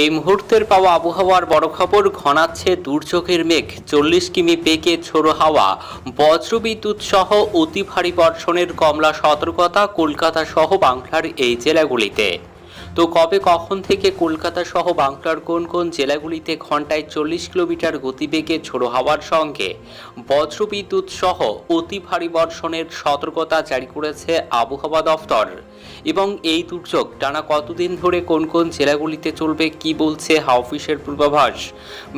এই মুহূর্তের পাওয়া আবহাওয়ার বড় খবর, ঘনাচ্ছে দুর্যোগের মেঘ, চল্লিশ কিমি বেগে ছোড়ো হাওয়া, বজ্রবিদ্যুৎ সহ অতি ভারী বর্ষণের কমলা সতর্কতা কলকাতা সহ বাংলার এই জেলাগুলিতে। তো কবে কখন থেকে কলকাতা সহ বাংলার কোন কোন জেলাগুলিতে ঘন্টায় চল্লিশ কিলোমিটার গতিবেগে ঝোড়ো হাওয়ার সঙ্গে বজ্রবিদ্যুৎ সহ অতি ভারী বর্ষণের সতর্কতা জারি করেছে আবহাওয়া দফতর? এবং এই দুর্যোগ টানা কতদিন ধরে কোন কোন জেলাগুলিতে চলবে কি বলছে হাওফিসের পূর্বাভাস?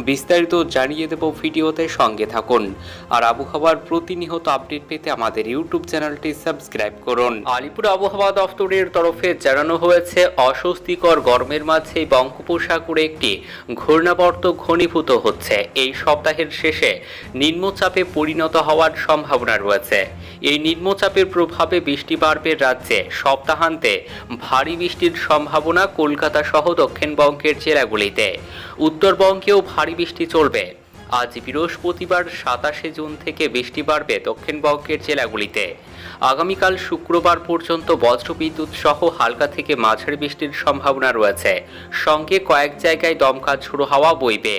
বিস্তারিত জানিয়ে দেব ভিডিওতে সঙ্গে থাকুন। আর আবহাওয়ার প্রতিনিয়ত আপডেট পেতে আমাদের ইউটিউব চ্যানেলটি সাবস্ক্রাইব করুন। আলিপুর আবহাওয়া দফতরের তরফে জানানো হয়েছে অস্বস্তিকর গরমের মাঝে বঙ্গোপসাগরে একটি ঘূর্ণাবর্ত ঘনীভূত হচ্ছে। এই সপ্তাহের শেষে নিম্নচাপে পরিণত হওয়ার সম্ভাবনা রয়েছে। এই নিম্নচাপের প্রভাবে বৃষ্টি বাড়বে রাজ্যে। সপ্তাহান্তে ভারী বৃষ্টির সম্ভাবনা কলকাতা সহ দক্ষিণবঙ্গের জেলাগুলিতে। উত্তরবঙ্গেও ভারী বৃষ্টি চলবে। আজ বৃহস্পতিবার সাতাশে জুন থেকে বৃষ্টি বাড়বে দক্ষিণবঙ্গের জেলাগুলিতে। আগামীকাল শুক্রবার পর্যন্ত বজ্রবিদ্যুৎ সহ হালকা থেকে মাঝারি বৃষ্টির সম্ভাবনা রয়েছে। সঙ্গে কয়েক জায়গায় দমকা ঝোড়ো হাওয়া বইবে।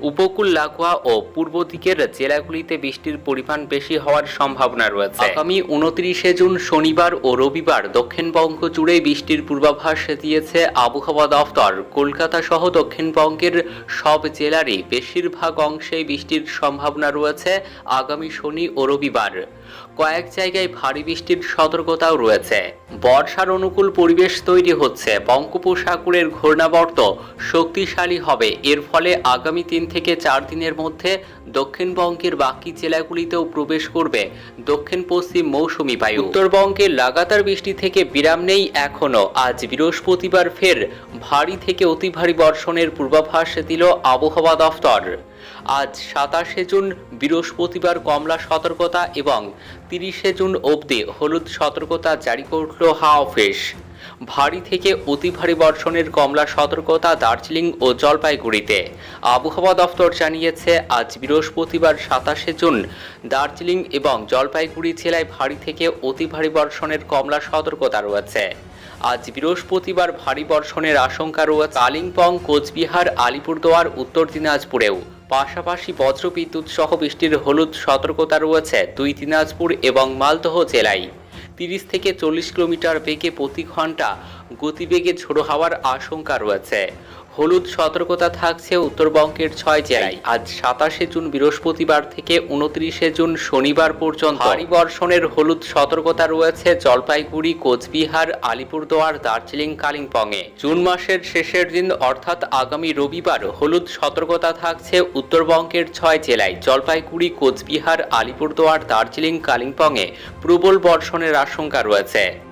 উপকূল লাগোয়া ও পূর্ব দিকের জেলাগুলিতে বৃষ্টির পরিমাণ বেশি হওয়ার সম্ভাবনা রয়েছে। আগামী উনত্রিশে জুন শনিবার ও রবিবার দক্ষিণবঙ্গ জুড়ে বৃষ্টির পূর্বাভাস দিয়েছে আবহাওয়া দফতর। কলকাতা সহ দক্ষিণবঙ্গের সব জেলারই বেশিরভাগ অংশে বৃষ্টির সম্ভাবনা রয়েছে আগামী শনি ও রবিবার। কয়েক জায়গায় ভারী বৃষ্টির সতর্কতাও রয়েছে। বর্ষার অনুকূল পরিবেশ তৈরি হচ্ছে। বঙ্গোপসাগরের ঘূর্ণাবর্ত শক্তিশালী হবে। এর ফলে আগামী তিন থেকে চার দিনের মধ্যে দক্ষিণবঙ্গের বাকি জেলাগুলিতেও প্রবেশ করবে দক্ষিণ পশ্চিম মৌসুমি বায়ু। উত্তরবঙ্গে লাগাতার বৃষ্টি থেকে বিরাম নেই এখনও। আজ বৃহস্পতিবার ফের ভারী থেকে অতি ভারী বর্ষণের পূর্বাভাস দিল আবহাওয়া দফতর। আজ সাতাশে জুন বৃহস্পতিবার কমলা সতর্কতা এবং তিরিশে জুন অবধি হলুদ সতর্কতা জারি করল হাওয়া অফিস। ভারী থেকে অতি ভারী বর্ষণের কমলা সতর্কতা দার্জিলিং ও জলপাইগুড়িতে। আবহাওয়া দফতর জানিয়েছে, আজ বৃহস্পতিবার সাতাশে জুন দার্জিলিং এবং জলপাইগুড়ি জেলায় ভারী থেকে অতি ভারী বর্ষণের কমলা সতর্কতা রয়েছে। আজ বৃহস্পতিবার ভারী বর্ষণের আশঙ্কা রয়েছে কালিম্পং, কোচবিহার, আলিপুরদুয়ার, উত্তর দিনাজপুরেও। পাশাপাশি বজ্রবিদ্যুৎ সহ বৃষ্টির হলুদ সতর্কতা রয়েছে দুই দিনাজপুর এবং মালদহ জেলায়। তিরিশ থেকে চল্লিশ কিলোমিটার বেগে প্রতি ঘণ্টা গতিবেগে ঝোড়ো হওয়ার আশঙ্কা রয়েছে। হলুদ সতর্কতা থাকছে উত্তরবঙ্গের ছয় জেলায়। আজ সাতাশে জুন বৃহস্পতিবার থেকে উনত্রিশে জুন শনিবার পর্যন্ত ভারী বর্ষণের হলুদ সতর্কতা রয়েছে জলপাইগুড়ি, কোচবিহার, আলিপুরদুয়ার, দার্জিলিং, কালিম্পংয়ে। জুন মাসের শেষের দিন অর্থাৎ আগামী রবিবার হলুদ সতর্কতা থাকছে উত্তরবঙ্গের ছয় জেলায়। জলপাইগুড়ি, কোচবিহার, আলিপুরদুয়ার, দার্জিলিং, কালিম্পংয়ে প্রবল বর্ষণের আশঙ্কা রয়েছে।